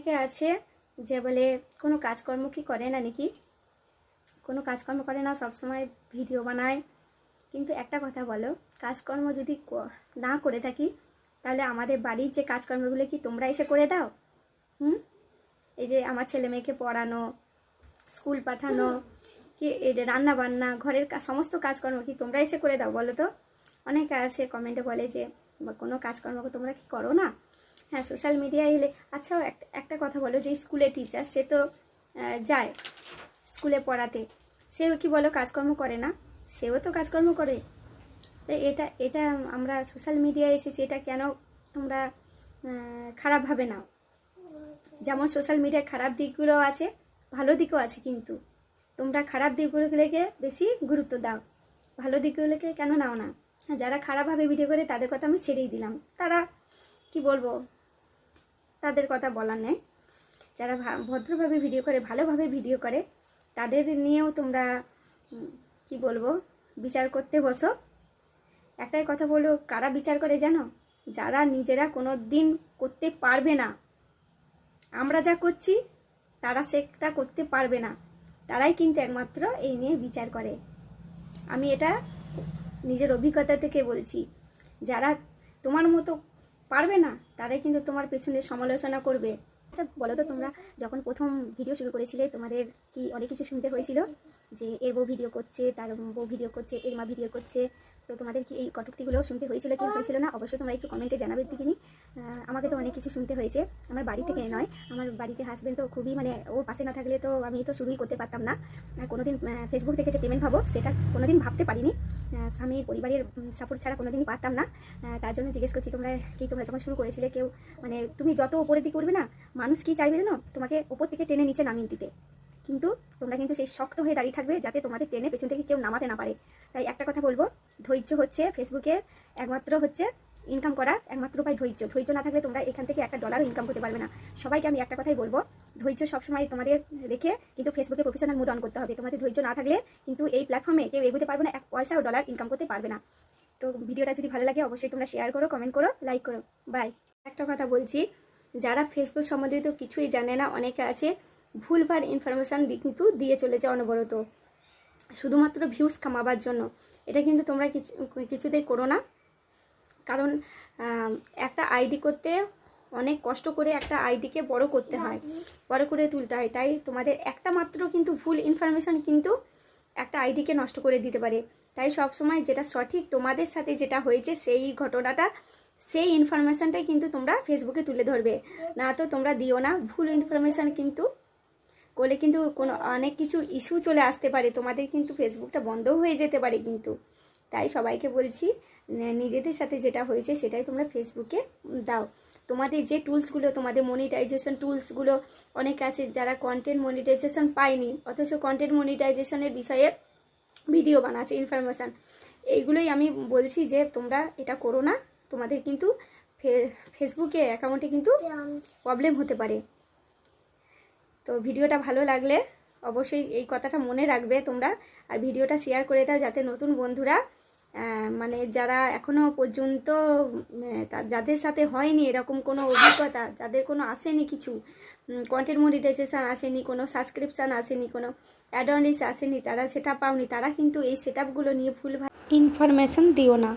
অনেকে আছে যে বলে, কোনো কাজকর্ম কি করে না নাকি? কোনো কাজকর্ম করে না, সবসময় ভিডিও বানায়। কিন্তু একটা কথা বলো, কাজকর্ম যদি না করে থাকি, তাহলে আমাদের বাড়ির যে কাজকর্মগুলো কি তোমরা এসে করে দাও? হুম? এই যে আমার ছেলে মেয়েকে পড়ানো, স্কুল পাঠানো, কি রান্না বান্না, ঘরের সমস্ত কাজকর্ম কি তোমরা এসে করে দাও বলো তো? অনেকে আছে কমেন্টে বলে যে কোনো কাজকর্ম তোমরা কি করো না? হ্যাঁ সোশ্যাল মিডিয়ায় এলে আচ্ছা একটা একটা কথা বলো যে স্কুলে টিচার সে তো যায় স্কুলে পড়াতে, সেও কি বলো কাজকর্ম করে না? সেও তো কাজকর্ম করে। তো এটা এটা আমরা সোশ্যাল মিডিয়ায় এসেছি, এটা কেন তোমরা খারাপভাবে নাও? যেমন সোশ্যাল মিডিয়ায় খারাপ দিকগুলো আছে, ভালো দিকও আছে কিন্তু। তোমরা খারাপ দিকগুলোকে বেশি গুরুত্ব দাও, ভালো দিকগুলোকে কেন নাও না? হ্যাঁ যারা খারাপভাবে ভিডিও করে, তাদের কথা আমি ছেড়েই দিলাম। তারা, কি বলব? তাদের কথা বলার নেই। যারা ভদ্রভাবে ভিডিও করে, ভালোভাবে ভিডিও করে, তাদের নিয়েও তোমরা কি বলব, বিচার করতে বসো। একটাই কথা বলো কারা বিচার করে জানো? যারা নিজেরা কোনো দিন করতে পারবে না। আমরা যা করছি, তারা সেটা করতে পারবে না। তারাই কিন্তু একমাত্র এই নিয়ে বিচার করে। আমি এটা নিজের অভিজ্ঞতা থেকে বলছি। যারা তোমার মতো পারবে না তারাই কিন্তু তোমার পেছনে সমালোচনা করবে। আচ্ছা বলো তো তোমরা, যখন প্রথম ভিডিও শুরু করেছিলে, তোমাদের কি অনেক কিছু শুনতে হয়েছিল? যে এর বউ ভিডিও করছে, তার বউ ভিডিও করছে, এর মা ভিডিও করছে তো তোমাদের কি এই কটুক্তিগুলো শুনতে হয়েছিল কি হয়েছিল না? অবশ্যই তোমরা একটু কমেন্টে জানাবে দিকিনি আমাকে তো অনেক কিছু শুনতে হয়েছে। আমার বাড়ি থেকে নয় আমার বাড়িতে হাজবেন্ড তো খুবই মানে ও পাশে না থাকলে তো আমি তো শুরুই করতে পারতাম না। কোনোদিন ফেসবুক থেকে যে পেমেন্ট পাবো সেটা কোনোদিন ভাবতে পারিনি। আহ, স্বামী পরিবারের সাপোর্ট ছাড়া কোনোদিনই পারতাম না। তার জন্য জিজ্ঞেস করছি তোমরা কি তোমরা যখন শুরু করেছিলে কেউ মানে তুমি যত ওপরের দিকে করবে না মানুষ কি চাইবে জানো? তোমাকে ওপর থেকে টেনে নিচে নামিয়ে দিতে। কিন্তু তোমরা কিন্তু সেই শক্ত হয়ে দাঁড়িয়ে থাকবে যাতে তোমাদের টেনে পেছন থেকে কেউ নামাতে না পারে। তাই একটা কথা বলব, ধৈর্য হচ্ছে ফেসবুকে একমাত্র হচ্ছে ইনকাম করা, একমাত্র উপায় ধৈর্য। ধৈর্য না থাকলে তোমরা এখান থেকে একটা ডলারও ইনকাম করতে পারবে না। সবাইকে আমি একটা কথাই বলব, ধৈর্য সবসময় তোমাদের রেখে কিন্তু ফেসবুকে প্রফেশনাল মুড অন করতে হবে। তোমাদের ধৈর্য না থাকলে কিন্তু এই প্ল্যাটফর্মে কেউ এগোতে পারবে না, এক পয়সাও ডলার ইনকাম করতে পারবে না। তো ভিডিওটা যদি ভালো লাগে অবশ্যই তোমরা শেয়ার করো কমেন্ট করো লাইক করো। বাই একটা কথা বলছি, যারা ফেসবুক সম্বন্ধে তো কিছুই জানে না, অনেকে আছে ভুলভাল ইনফরমেশান কিন্তু দিয়ে চলেছে অনবরত। শুধুমাত্র ভিউজ কামাবার জন্য। এটা কিন্তু তোমরা কিছু, কিছুতেই করো না। কারণ একটা আইডি করতে অনেক কষ্ট করে একটা আইডিকে বড় করতে হয়, বড় করে তুলতে হয়। তাই তোমাদের একটা মাত্র কিন্তু ভুল ইনফরমেশান কিন্তু একটা আইডিকে নষ্ট করে দিতে পারে। তাই সব সময় যেটা সঠিক তোমাদের সাথে যেটা হয়েছে সেই ঘটনাটা, সেই ইনফরমেশানটাই কিন্তু তোমরা ফেসবুকে তুলে ধরবে। না তো তোমরা দিও না। ভুল ইনফরমেশান কিন্তু করলে কিন্তু কোনো অনেক কিছু ইস্যু চলে আসতে পারে। তোমাদের কিন্তু ফেসবুকটা বন্ধ হয়ে যেতে পারে কিন্তু। তাই সবাইকে বলছি নিজেদের সাথে যেটা হয়েছে সেটাই তোমরা ফেসবুকে দাও। তোমাদের যে টুলসগুলো তোমাদের মনিটাইজেশন টুলসগুলো অনেক আছে যারা কন্টেন্ট মনিটাইজেশন পায়নি অথচ কন্টেন্ট মনিটাইজেশনের বিষয়ে ভিডিও বানাচ্ছে ইনফরমেশান এইগুলোই আমি বলছি যে তোমরা এটা করো না। তোমাদের কিন্তু ফেসবুকে অ্যাকাউন্টে কিন্তু প্রবলেম হতে পারে। তো ভিডিওটা ভালো লাগলে অবশ্যই এই কথাটা মনে রাখবে তোমরা। আর ভিডিওটা শেয়ার করে দাও যাতে নতুন বন্ধুরা মানে যারা এখনও পর্যন্ত যাদের সাথে হয়নি এরকম কোনো অভিজ্ঞতা, যাদের কোনো আসেনি কিছু কন্টেন্ট মনিটাইজেশন আসেনি, কোনো সাবস্ক্রিপশান আসেনি, কোনো অ্যাডনিস আসেনি, তারা সেটা পাওনি, তারা কিন্তু এই সেট নিয়ে ভুল ইনফরমেশন দিও না।